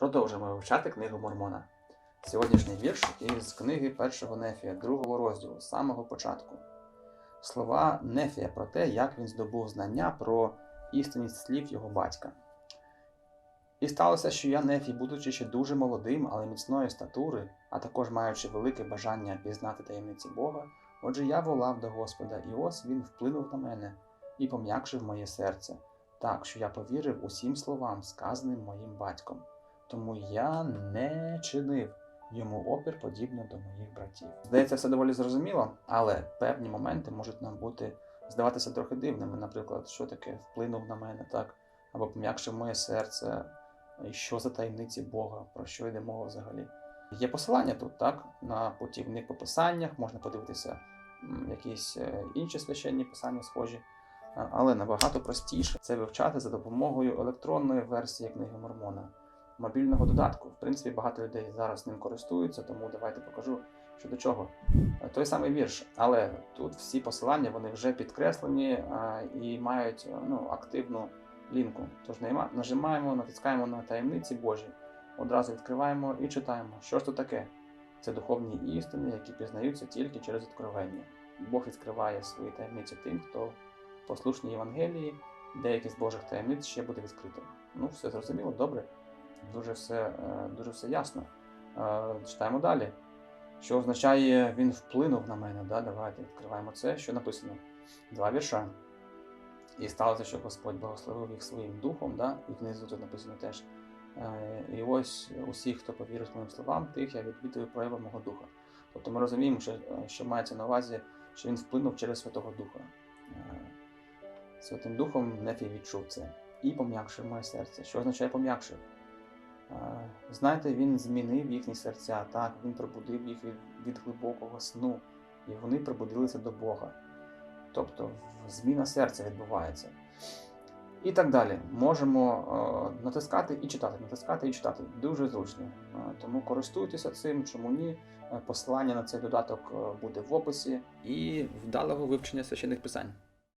Продовжуємо вивчати книгу Мормона. Сьогоднішній вірш із книги першого Нефія, другого розділу, з самого початку. Слова Нефія про те, як він здобув знання про істинність слів його батька. І сталося, що я Нефій, будучи ще дуже молодим, але міцної статури, а також маючи велике бажання пізнати таємниці Бога, отже я волав до Господа, і ось він вплинув на мене і пом'якшив моє серце, так що я повірив усім словам, сказаним моїм батьком. Тому я не чинив йому опір подібно до моїх братів. Здається, все доволі зрозуміло, але певні моменти можуть нам бути здаватися трохи дивними. Наприклад, що таке вплинув на мене, так, або пом'якшив моє серце, і що за таємниці Бога, про що йде мова взагалі. Є посилання тут, так, на путівних по писаннях, можна подивитися якісь е, інші священні писання схожі. Але набагато простіше це вивчати за допомогою електронної версії книги Мормона, мобільного додатку. В принципі, багато людей зараз ним користуються, тому давайте покажу, що до чого. Е, Той самий вірш, але тут всі посилання вони вже підкреслені і мають е, ну, активну лінку. Тож нажимаємо, натискаємо на таємниці Божі, одразу відкриваємо і читаємо, що ж то таке. Це духовні істини, які пізнаються тільки через откровення. Бог відкриває свої таємниці тим, хто послушні Євангелії, деякі з Божих таємниць ще буде відкрито. Ну, все зрозуміло, добре. Дуже все, е, дуже все ясно. Е, Читаємо далі. Що означає, він вплинув на мене. Да? Давайте відкриваємо це, що написано. Два вірша. І сталося, що Господь благословив їх своїм духом, да? і внизу тут написано теж. Е, І ось усіх, хто повірить моїм словам, тих я відвідую прояви мого духа. Тобто ми розуміємо, що, що мається на увазі, що він вплинув через Святого Духа. Святим Духом Нефій відчув це і пом'якшив моє серце. Що означає пом'якшив? Е, Знаєте, він змінив їхні серця, так, він пробудив їх від, від глибокого сну, і вони пробудилися до Бога. Тобто зміна серця відбувається. І так далі. Можемо е, натискати і читати, натискати і читати. Дуже зручно. Е, тому користуйтеся цим, чому ні. Е, Посилання на цей додаток е, буде в описі. І вдалого вивчення священних писань.